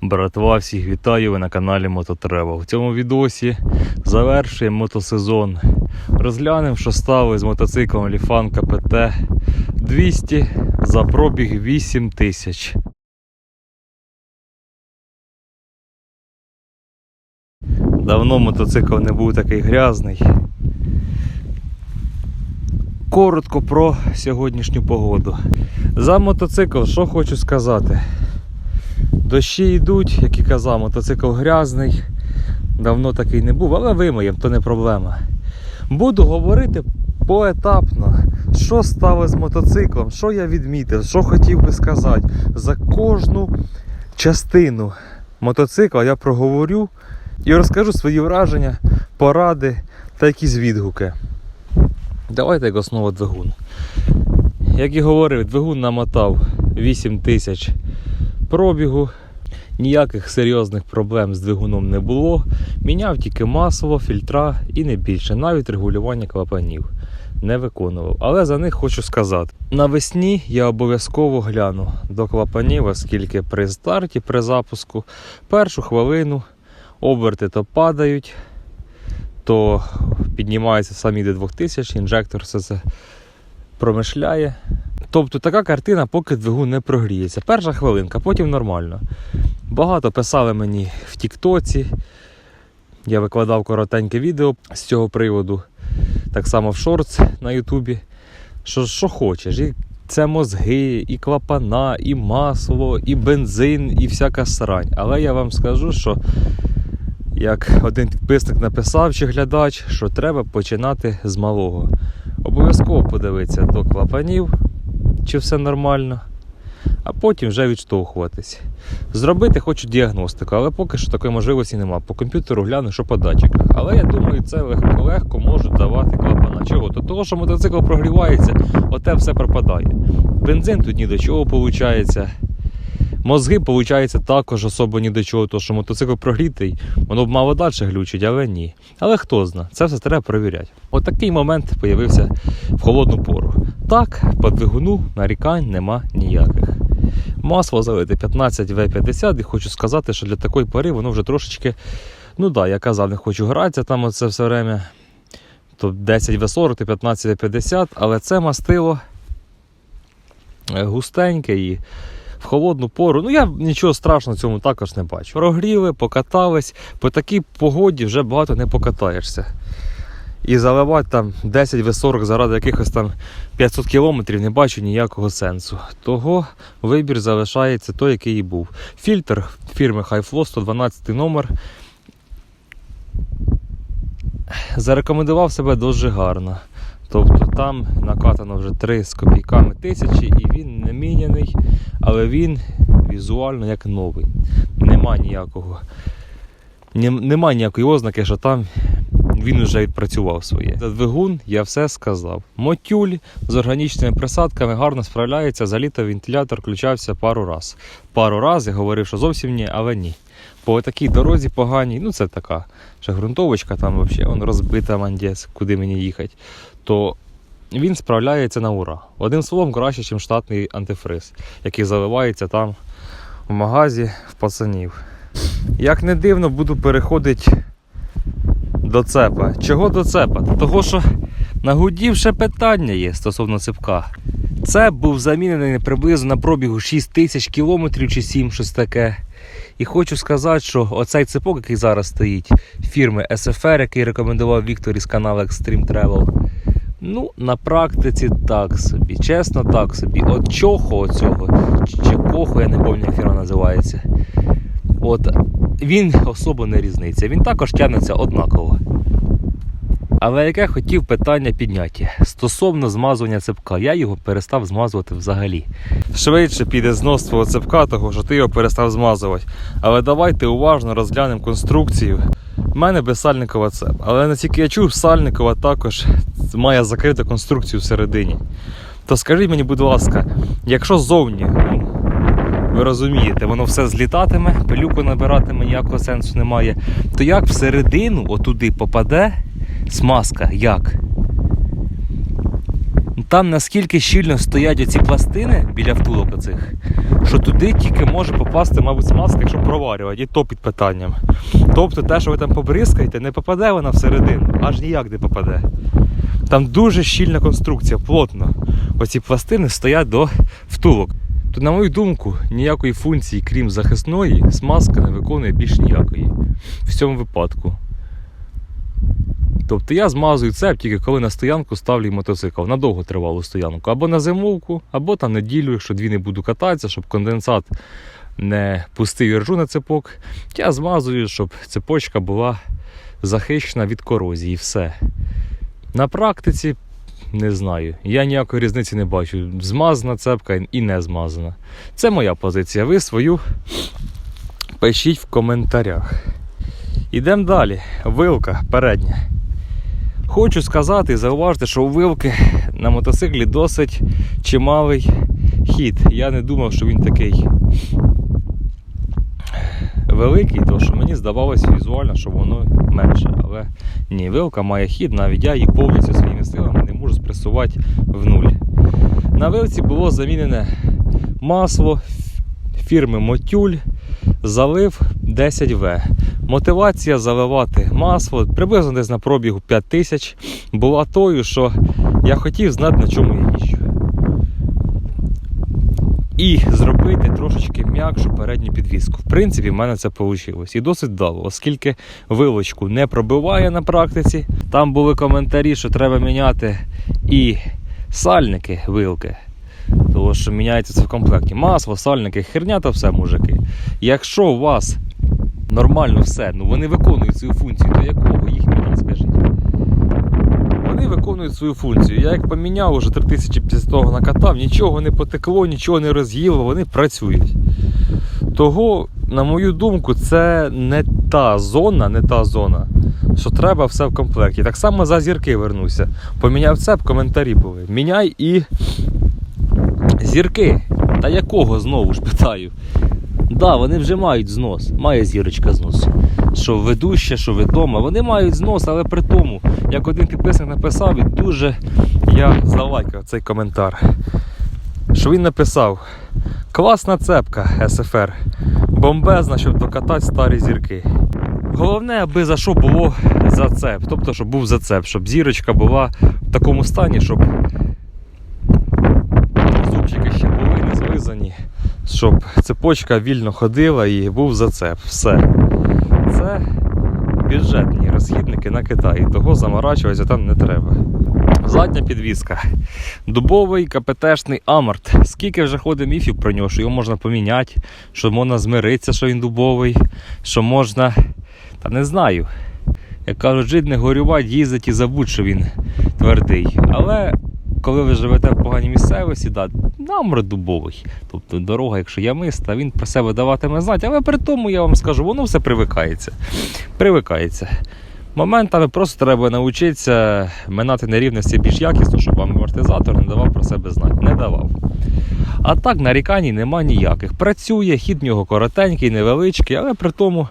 Братва, всіх вітаю ви на каналі Мототрево. В цьому відосі завершуємо мотосезон. Розглянемо, що стало з мотоциклом Ліфан КПТ 200 за пробіг 8 тисяч. Давно мотоцикл не був такий грязний. Коротко про сьогоднішню погоду. За мотоцикл, що хочу сказати. Дощі йдуть, як і казав, мотоцикл грязний. Давно такий не був, але вимиємо, то не проблема. Буду говорити поетапно, що стало з мотоциклом, що я відмітив, що хотів би сказати. За кожну частину мотоцикла я проговорю і розкажу свої враження, поради та якісь відгуки. Давайте як основа двигун. Як і говорив, двигун намотав 8 тисяч пробігу. Ніяких серйозних проблем з двигуном не було. Міняв тільки масло, фільтра і не більше, навіть регулювання клапанів не виконував. Але за них хочу сказати: навесні я обов'язково гляну до клапанів, оскільки при старті, при запуску, першу хвилину оберти то падають, то піднімаються самі до 2000, інжектор все це промишляє. Тобто така картина, поки двигун не прогріється. Перша хвилинка, потім нормально. Багато писали мені в Тіктоці. Я викладав коротеньке відео з цього приводу. Так само в шортс на Ютубі. Що, що хочеш. І це мозги, і клапана, і масло, і бензин, і всяка срань. Але я вам скажу, що як один підписник написав чи глядач, що треба починати з малого. Обов'язково подивитися до клапанів, чи все нормально, а потім вже відштовхуватись. Зробити хочу діагностику, але поки що такої можливості немає. По комп'ютеру гляну, що по датчиках. Але я думаю, це легко легко можуть давати клапана. Чого? То того, що мотоцикл прогрівається, оте все пропадає. Бензин тут ні до чого виходить. Мозги, виходить, також особо ні до чого, тому що мотоцикл прогрітий, воно б мало далі глючить, але ні. Але хто зна, це все треба перевіряти. От момент з'явився в холодну пору. Так, по двигуну нарікань нема ніяких. Масло залите 15 В50, і хочу сказати, що для такої пори воно вже трошечки, ну да, я казав, не хочу гратися там оце все время. То 10 В40, то 15 В50, але це мастило е, густеньке і в холодну пору. Ну я нічого страшного в цьому також не бачу. Прогріли, покатались. По такій погоді вже багато не покатаєшся. І заливати там 10 В40 заради якихось там 500 кілометрів не бачу ніякого сенсу. Того вибір залишається той, який і був. Фільтр фірми HiFlow 112 номер. Зарекомендував себе дуже гарно. Тобто там накатано вже 3 з копійками тисячі і він не міняний, але він візуально як новий. Нема ніякого. Нема ніякої ознаки, що там він вже відпрацював своє. За двигун я все сказав. Мотюль з органічними присадками гарно справляється. За літо вентилятор включався пару раз. Пару раз я говорив, що зовсім ні, але ні. По такій дорозі поганій, ну це така ще ґрунтовочка, там взагалі розбита мандець, куди мені їхати, то він справляється на ура. Одним словом, краще, ніж штатний антифриз, який заливається там в магазі в пацанів. Як не дивно, буду переходити до цепа. Чого до цепа? Того, що на гудів питання є стосовно цепка. Цеп був замінений приблизно на пробігу 6 тисяч кілометрів чи 7, щось таке. І хочу сказати, що оцей цепок, який зараз стоїть, фірми SFR, який рекомендував Віктор із каналу Extreme Travel. Ну, на практиці так собі. Чесно, так собі. От чохо оцього, чи кохо, я не пам'ятаю, як фірма називається. От він особо не різниця. Він також тягнеться однаково. Але яке хотів питання підняті стосовно змазування цепка, я його перестав змазувати взагалі. Швидше піде знос твого цепка, того що ти його перестав змазувати. Але давайте уважно розглянемо конструкцію. У мене безсальникова цеп. Але наскільки я чув, сальникова також має закриту конструкцію всередині. То скажіть мені, будь ласка, якщо ззовні, ну, ви розумієте, воно все злітатиме, пилюку набиратиме, ніякого сенсу немає, то як всередину отуди попаде смазка? Як? Там наскільки щільно стоять оці пластини біля втулок оцих, що туди тільки може попасти, мабуть, смазка, якщо проварювати, і то під питанням. Тобто те, що ви там побризкаєте, не попаде вона всередину, аж ніяк не попаде. Там дуже щільна конструкція, плотно. Оці пластини стоять до втулок. То, на мою думку, ніякої функції, крім захисної, смазка не виконує більш ніякої в цьому випадку. Тобто я змазую цеп тільки коли на стоянку ставлю мотоцикл на довготривалу стоянку. Або на зимовку, або там неділю, якщо дві не буду кататися, щоб конденсат не пустив іржу на цепок. Я змазую, щоб цепочка була захищена від корозії. Все. На практиці не знаю. Я ніякої різниці не бачу. Змазана цепка і не змазана. Це моя позиція. Ви свою пишіть в коментарях. Ідемо далі. Вилка передня. Хочу сказати і зауважити, що у вилки на мотоциклі досить чималий хід. Я не думав, що він такий великий, тому що мені здавалося візуально, що воно менше. Але ні, вилка має хід, навіть я її повністю своїми силами не можу спресувати в нуль. На вилці було замінене масло фірми Мотюль, залив 10В. Мотивація заливати масло приблизно десь на пробігу 5 тисяч була тою, що я хотів знати, на чому я їжджу. І зробити трошечки м'якшу передню підвіску. В принципі, в мене це вийшло. І досить дало, оскільки вилочку не пробиває на практиці. Там були коментарі, що треба міняти і сальники вилки. Тому що міняється це в комплекті. Масло, сальники, херня та все, мужики. Якщо у вас нормально все, ну вони виконують свою функцію, то якого їх міняти, скажіть? Вони виконують свою функцію. Я як поміняв уже 3000 після того накатав, нічого не потекло, нічого не роз'їло, вони працюють. Того, на мою думку, це не та зона, не та зона, що треба все в комплекті. Так само за зірки вернуся. Поміняв це, коментарі були. Міняй і зірки. Та якого знову ж питаю? Да, вони вже мають знос, має зірочка знос. Що ведуще, що відомо. Вони мають знос, але при тому, як один підписник написав, і дуже я залайкав цей коментар. Що він написав: класна цепка СФР, бомбезна, щоб докатати старі зірки. Головне, аби за що було зацеп, тобто, щоб був зацеп, щоб зірочка була в такому стані, щоб зубчики ще були не злизані, щоб цепочка вільно ходила і був зацеп. Все. Це бюджетні розхідники на Китаї, того заморачуватися там не треба. Задня підвіска. Дубовий КПТшний Амарт. Скільки вже ходить міфів про нього, що його можна поміняти, що можна змиритися, що він дубовий, що можна. Та не знаю. Як кажуть, жить не горювати, їздить і забудь, що він твердий. Але коли ви живете в поганій місцевості, да, Амарт дубовий. Тобто дорога, якщо ямиста, він про себе даватиме знати. Але при тому я вам скажу, воно все привикається. Привикається. Моментами просто треба навчитися минати нерівності більш якісно, щоб вам амортизатор не давав про себе знати. Не давав. А так нарікань нема ніяких. Працює, хід в нього коротенький, невеличкий, але при тому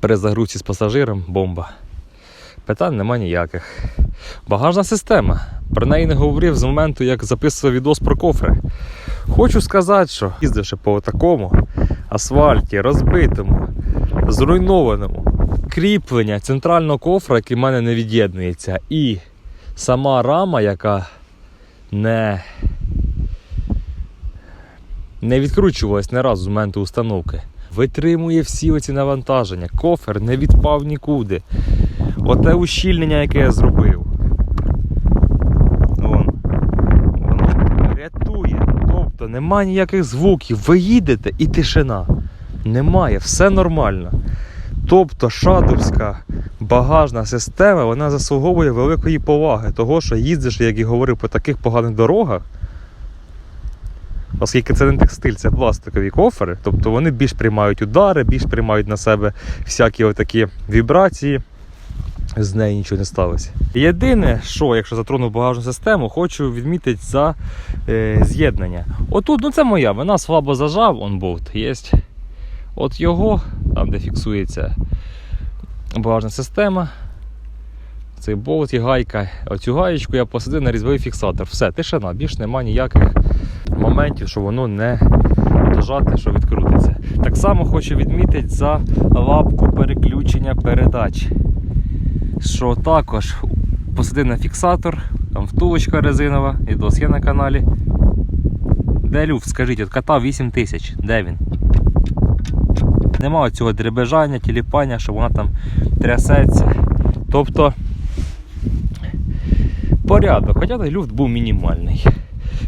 при загрузці з пасажиром бомба. Питань нема ніяких. Багажна система. Про неї не говорив з моменту, як записував відос про кофри. Хочу сказати, що їздивши по такому асфальті, розбитому, зруйнованому, кріплення центрального кофра, який в мене не від'єднується, і сама рама, яка не, не відкручувалась не разу з моменту установки, витримує всі оці навантаження. Кофер не відпав нікуди. Оте ущільнення, яке я зробив. Вон. Воно рятує. Тобто нема ніяких звуків. Ви їдете і тишина. Немає, все нормально. Тобто шадовська багажна система вона заслуговує великої поваги, того, що їздиш, як і говорив, по таких поганих дорогах. Оскільки це не текстиль, це пластикові кофери, тобто вони більш приймають удари, більш приймають на себе всякі отакі вібрації. З неї нічого не сталося. Єдине, що, якщо затронув багажну систему, хочу відмітити за е, з'єднання. Отут, ну це моя, вона слабо зажав, он болт є. От його, там де фіксується багажна система, цей болт і гайка. Оцю гаєчку я посадив на різьбовий фіксатор. Все, тишина, більш нема ніяких моментів, що воно не зажати, що відкрутиться. Так само хочу відмітити за лапку переключення передач. Що також посади на фіксатор, там втулочка резинова, відос є на каналі. Де люфт, скажіть, от катав 8 тисяч, де він? Нема цього дребежання, тіліпання, що вона там трясеться. Тобто порядок, хоча той люфт був мінімальний.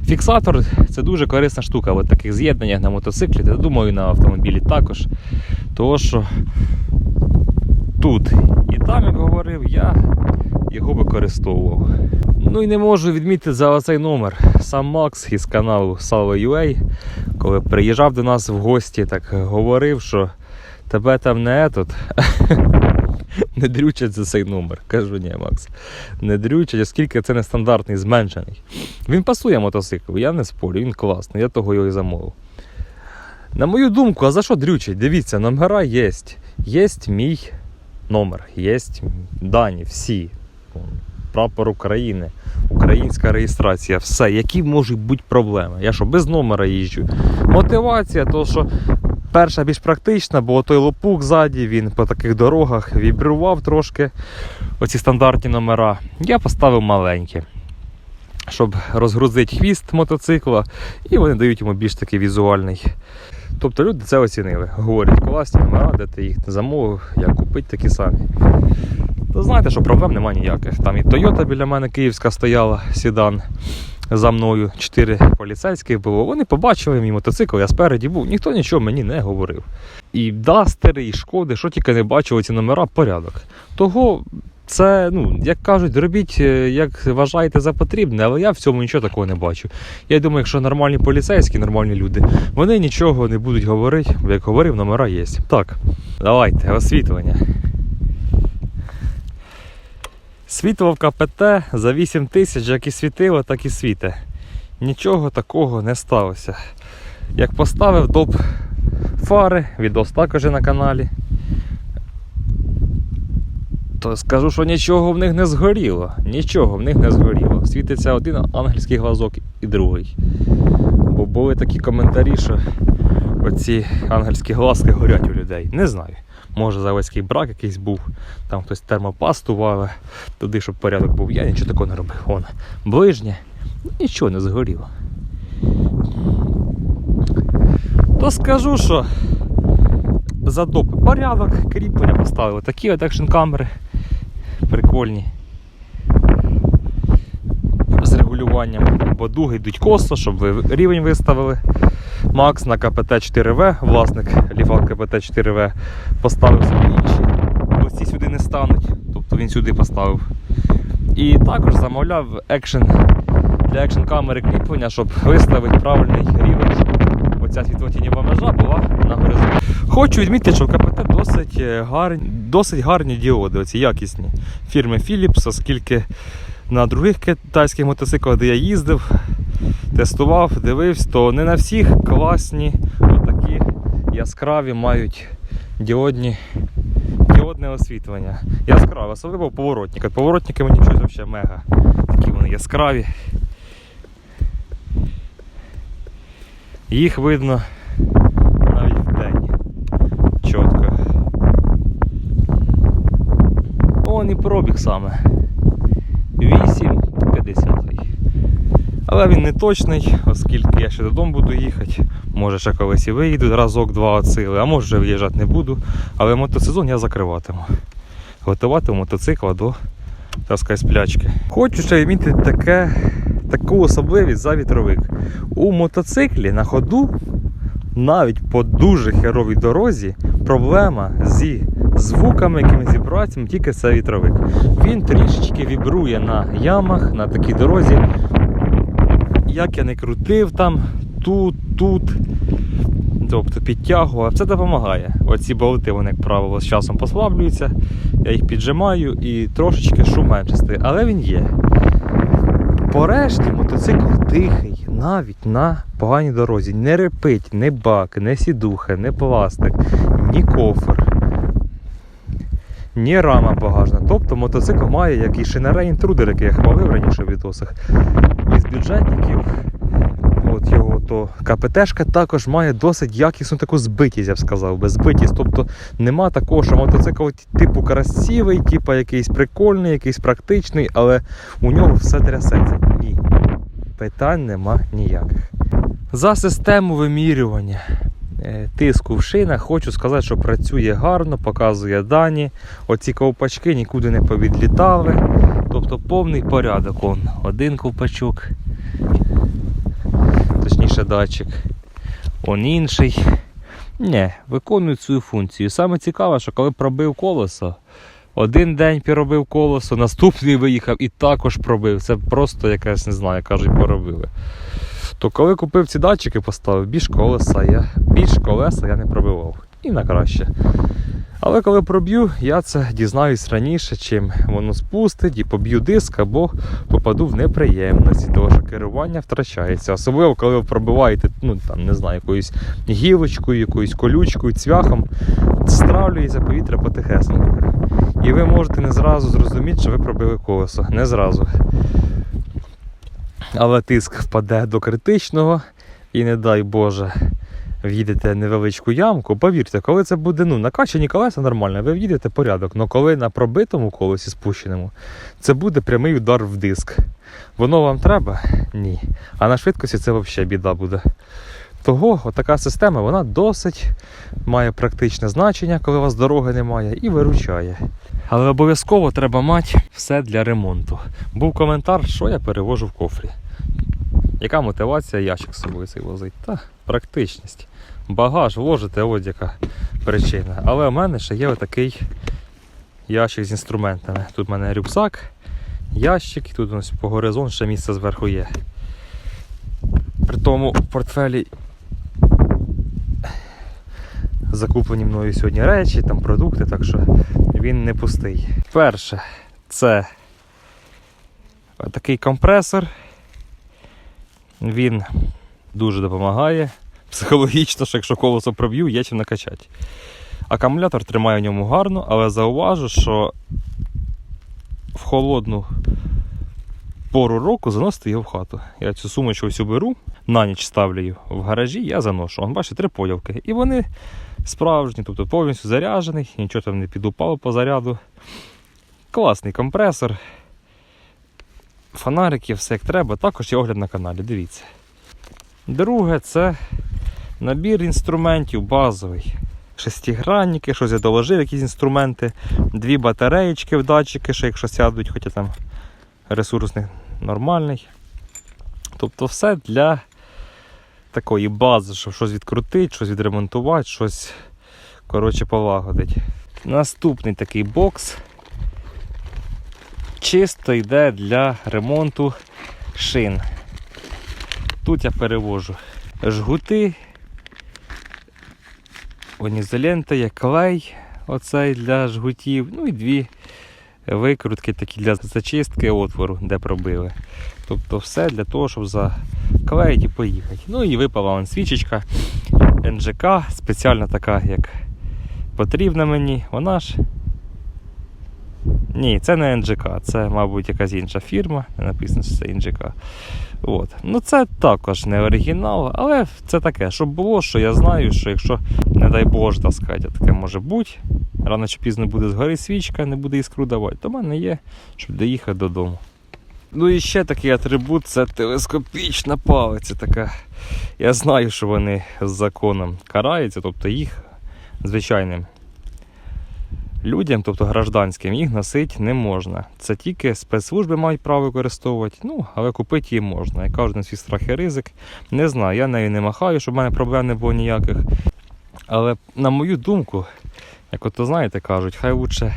Фіксатор це дуже корисна штука в таких з'єднаннях на мотоциклі, та думаю на автомобілі також. Тому що тут і там, як говорив, я його використовував. Ну і не можу відмітити за цей номер. Сам Макс із каналу Salvo.ua, коли приїжджав до нас в гості, так говорив, що тебе там не тут. Не дрючать за цей номер. Кажу, ні, Макс. Не дрючать, оскільки це нестандартний, зменшений. Він пасує мотоциклу, я не спорю, він класний, я того його і замовив. На мою думку, а за що дрючать? Дивіться, номера є. Є мій номер, є дані, всі. Прапор України, українська реєстрація, все. Які можуть бути проблеми? Я що, без номера їжджу? Мотивація, то що перша більш практична, бо той лопук ззаді, він по таких дорогах вібрував трошки оці стандартні номера. Я поставив маленькі, щоб розгрузити хвіст мотоцикла, і вони дають йому більш такий візуальний. Тобто люди це оцінили. Говорять, класні номера, де ти їх замовив, як купити такі самі. То знаєте, що проблем немає ніяких. Там і Toyota біля мене київська стояла, сідан за мною. Чотири поліцейських було. Вони побачили мій мотоцикл, я спереді був, ніхто нічого мені не говорив. І Дастери, і шкоди, що тільки не бачили ці номера, порядок. Того це, ну, як кажуть, робіть, е, як вважаєте за потрібне, але я в цьому нічого такого не бачу. Я думаю, якщо нормальні поліцейські, нормальні люди, вони нічого не будуть говорити, як говорив, номера є. Так, давайте, освітлення. Світло в КПТ за 8 тисяч, як і світило, так і світе. Нічого такого не сталося. Як поставив доп фари, відос також на каналі. То скажу, що нічого в них не згоріло. Нічого в них не згоріло. Світиться один ангельський глазок і другий. Бо були такі коментарі, що оці ангельські глазки горять у людей. Не знаю. Може заводський брак якийсь був, там хтось термопасту вавив туди, щоб порядок був. Я нічого такого не робив. Вон, ближнє, нічого не згоріло. То скажу, що за доп порядок, кріплення поставили. Такі от камери прикольні. З регулюванням, бо дуги йдуть косо, щоб ви рівень виставили. Макс на КПТ 4В, власник Ліфан КПТ 4В, поставив собі інші. Ось ці сюди не стануть, тобто він сюди поставив. І також замовляв екшен для екшн камери кріплення, щоб виставити правильний рівень, щоб оця світлотінєва межа була на горизонті. Хочу відмітити, що в КПТ досить е, гарні, досить гарні діоди, оці якісні фірми Philips, оскільки на других китайських мотоциклах, де я їздив, тестував, дивився, то не на всіх класні, отакі яскраві мають діодні, діодне освітлення. Яскраве, особливо поворотники. Поворотники мені щось взагалі мега. Такі вони яскраві. Їх видно навіть в день. Чітко. Он і пробіг саме. 8,50. Але він не точний, оскільки я ще додому буду їхати. Може ще колись і виїду разок-два от сили, а може вже виїжджати не буду. Але мотосезон я закриватиму. Готуватиму мотоцикла до так сказати, сплячки. Хочу ще відмітити таке, таку особливість за вітровик. У мотоциклі на ходу, навіть по дуже херовій дорозі, проблема зі звуками, якимись вібраціями, тільки це вітровик. Він трішечки вібрує на ямах, на такій дорозі. Як я не крутив там, тут, тут. Тобто підтягував, це допомагає. Оці болти, вони, як правило, з часом послаблюються, я їх піджимаю і трошечки шум менше стає. Але він є. Порешті мотоцикл тихий, навіть на поганій дорозі. Не репить, не бак, не сідуха, не пластик, ні кофер, ні рама багажна. Тобто мотоцикл має як і шинерей інтрудер, який я хвалив раніше в відосах. Із бюджетників от його то КПТшка також має досить якісну таку збитість, я б сказав би. Збитість. Тобто нема такого, що мотоцикл типу красивий, типу якийсь прикольний, якийсь практичний, але у нього все трясеться. Ні. Питань нема ніяких. За систему вимірювання тиску в шинах хочу сказати, що працює гарно, показує дані. Оці ковпачки нікуди не повідлітали. Тобто повний порядок. Он один ковпачок, точніше датчик. Он інший. Не, виконують свою функцію. Саме цікаве, що коли пробив колесо, один день поробив колесо, наступний виїхав і також пробив. Це просто якась, не знаю, кажуть, поробили. То коли купив ці датчики, поставив більш колеса, я більш колеса я не пробивав. І на краще. Але коли проб'ю, я це дізнаюсь раніше, чим воно спустить і поб'ю диск або попаду в неприємності, тому що керування втрачається. Особливо, коли ви пробиваєте, ну там не знаю, якоюсь гілочкою, якоюсь колючкою, цвяхом, стравлюється повітря потихесеньку. І ви можете не зразу зрозуміти, що ви пробили колесо. Не зразу. Але тиск впаде до критичного і не дай Боже в'їдете невеличку ямку, повірте, коли це буде ну, накачані колеса нормально, ви в'їдете порядок. але коли на пробитому колесі спущеному, це буде прямий удар в диск. Воно вам треба? Ні. А на швидкості це взагалі біда буде. Того отака система вона досить має практичне значення, коли у вас дороги немає, і виручає. Але обов'язково треба мати все для ремонту. Був коментар, що я перевожу в кофрі. Яка мотивація ящик з собою цей возить? Та практичність. Багаж вложите, от яка причина. Але в мене ще є отакий ящик з інструментами. Тут в мене рюкзак, ящик, і тут ось по горизонт ще місце зверху є. При тому в портфелі закуплені мною сьогодні речі, там продукти, так що він не пустий. Перше, це такий компресор. Він дуже допомагає. Психологічно, що якщо колесо проб'ю, є чим накачати. Акумулятор тримає в ньому гарно, але зауважу, що в холодну пору року заносити його в хату. Я цю сумочку всю беру, на ніч ставлю її в гаражі, я заношу. Вон, бачите, три поділки. І вони справжні, тобто повністю заряджений, нічого там не підупало по заряду. Класний компресор. Фонарики, все як треба, також є огляд на каналі, дивіться. Друге, це набір інструментів базовий. Шестигранники, щось я доложив, якісь інструменти, дві батареєчки в датчики, що якщо сядуть, хоча там ресурсний нормальний. Тобто все для такої бази, щоб щось відкрутити, щось відремонтувати, щось коротше полагодить. Наступний такий бокс чисто йде для ремонту шин. Тут я перевожу жгути, онізолента, є клей оцей для жгутів, ну і дві викрутки такі для зачистки отвору, де пробили. Тобто все для того, щоб заклеїти і поїхати. Ну і випала вон свічечка НЖК, спеціальна така, як потрібна мені. Вона ж ні, це не НЖК, це, мабуть, якась інша фірма. Не написано, що це НЖК. От. Ну це також не оригінал, але це таке, щоб було, що я знаю, що якщо, не дай Боже, так сказати, таке може бути, рано чи пізно буде згори свічка, не буде іскру давати, то в мене є, щоб доїхати додому. Ну і ще такий атрибут це телескопічна палиця така. Я знаю, що вони з законом караються, тобто їх звичайним людям, тобто гражданським, їх носити не можна. Це тільки спецслужби мають право використовувати, ну, але купити її можна. Я кажу на свій страх і ризик. Не знаю, я нею не махаю, щоб в мене проблем не було ніяких. Але на мою думку, як от знаєте, кажуть, хай лучше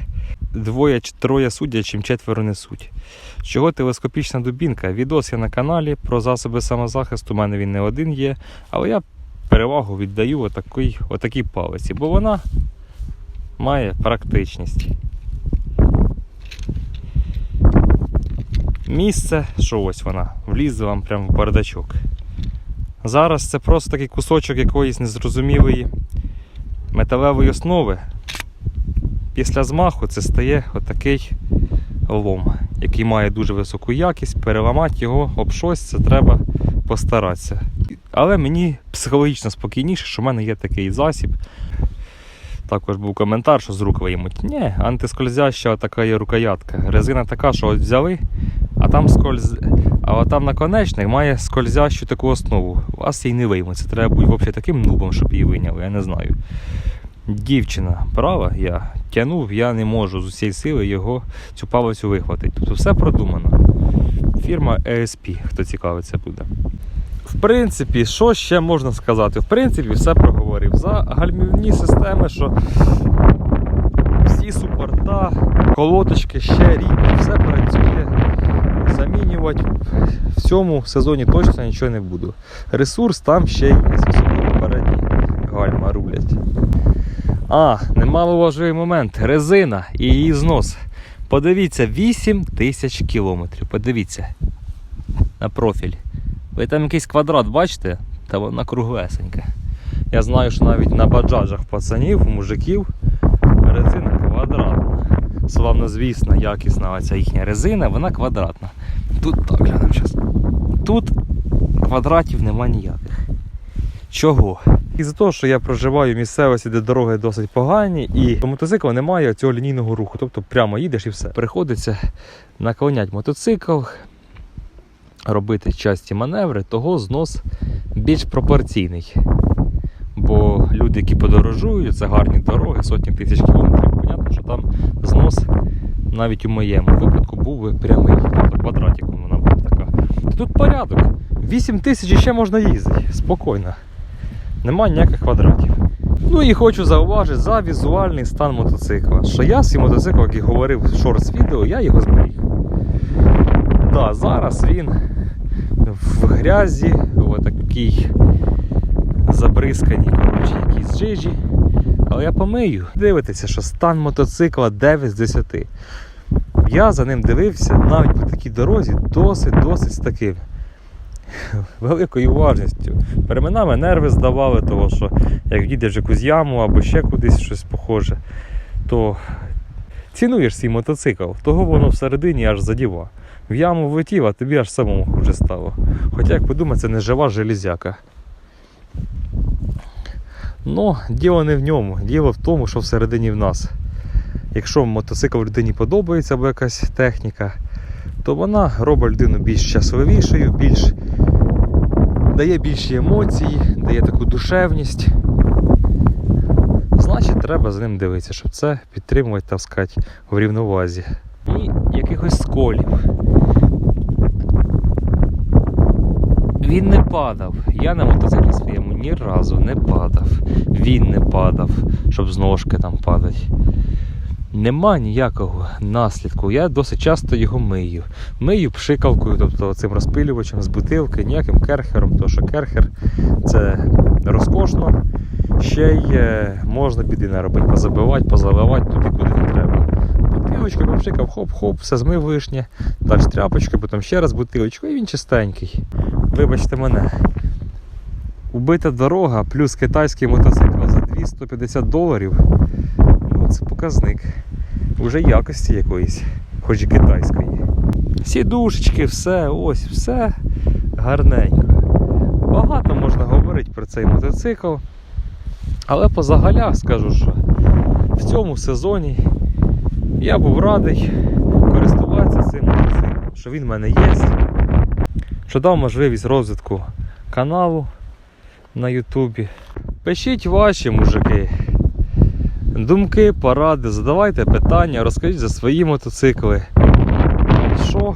двоє чи троє судять, чим четверо несуть. Чого телескопічна дубінка? Відос є на каналі про засоби самозахисту. У мене він не один є, але я перевагу віддаю отакій, отакій палиці, бо вона має практичність. Місце, що ось вона, влізе вам прямо в бардачок. Зараз це просто такий кусочок якоїсь незрозумілої металевої основи. Після змаху це стає отакий лом, який має дуже високу якість. Переламати його об щось це треба постаратися. Але мені психологічно спокійніше, що в мене є такий засіб. Також був коментар, що з рук виймуть. Ні, антискользяща така є рукоятка. Резина така, що от взяли, а там скольз... а там наконечник має скользящу таку основу. Вас її не виймуть. Це треба бути взагалі таким нубом, щоб її вийняли, я не знаю. Дівчина права, я тягнув, я не можу з усієї сили його цю палицю вихватити. Тобто все продумано. Фірма ESP, хто цікавиться буде. В принципі, що ще можна сказати? В принципі, все проговорив. За гальмівні системи, що всі супорта, колодочки ще рідні, все працює. Замінювати в цьому сезоні точно нічого не буду. Ресурс там ще є, особливо передні гальма рулять. А, немаловажливий момент. Резина і її знос. Подивіться, 8 тисяч кілометрів. Подивіться на профіль. Ви там якийсь квадрат бачите? Та вона круглесенька. Я знаю, що навіть на баджаджах пацанів, мужиків, резина квадратна. Славно звісна, якісна ця їхня резина, вона квадратна. Тут так глянемо зараз. Тут квадратів нема ніяких. Чого? Із-за того, що я проживаю в місцевості, де дороги досить погані, і по мотоциклу немає цього лінійного руху. Тобто прямо їдеш і все. Приходиться наклонять мотоцикл, робити часті маневри, того знос більш пропорційний. Бо люди, які подорожують, це гарні дороги, сотні тисяч кілометрів, понятно, що там знос навіть у моєму випадку був би прямий, тобто квадратиком вона була така. То тут порядок. 8 тисяч і ще можна їздити. Спокійно. Нема ніяких квадратів. Ну і хочу зауважити за візуальний стан мотоцикла. Що я свій мотоцикл, як і говорив в шортс відео, я його зберіг. Да, зараз він в грязі, в такій забризканій коротше, якійсь жижі. Але я помию. Дивитеся, що стан мотоцикла 9 з 10. Я за ним дивився навіть по такій дорозі досить-досить з таким великою уважністю. Переминами нерви здавали, того що як їдеш якусь яму або ще кудись щось похоже, то цінуєш свій мотоцикл, того воно всередині аж задіва. В яму влетів, а тобі аж самому хуже стало. Хоча, як подумати, це не жива железяка. Ну, діло не в ньому, діло в тому, що всередині в нас. Якщо мотоцикл людині подобається або якась техніка, то вона робить людину більш щасливішою, більш дає більші емоції, дає таку душевність. Значить, треба з ним дивитися, щоб це підтримувати, так сказати, в рівновазі. І якихось сколів. Він не падав. Я на мотоциклі своєму ні разу не падав. Він не падав, щоб з ножки там падати. Нема ніякого наслідку. Я досить часто його мию. Мию пшикалкою, тобто цим розпилювачем з бутилки, ніяким керхером, тому що керхер це розкошно. Ще й можна біди наробити, позабивати, позаливати туди, куди не треба. Бутилочкою попшикав, хоп-хоп, все змив вишнє, далі тряпочкою, потім ще раз бутилочку, і він чистенький. Вибачте мене. Убита дорога плюс китайський мотоцикл за 250 доларів. Ну, це показник. Уже якості якоїсь, хоч і китайської. Сідушечки, все, ось, все гарненько. Багато можна говорити про цей мотоцикл. Але по загалях скажу, що в цьому сезоні я був радий користуватися цим мотоциклом, що він в мене є, що дав можливість розвитку каналу на Ютубі. Пишіть ваші мужики. Думки, поради, задавайте питання, розкажіть за свої мотоцикли. Що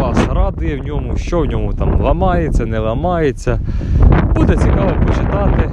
вас радує в ньому, що в ньому там ламається, не ламається. Буде цікаво почитати.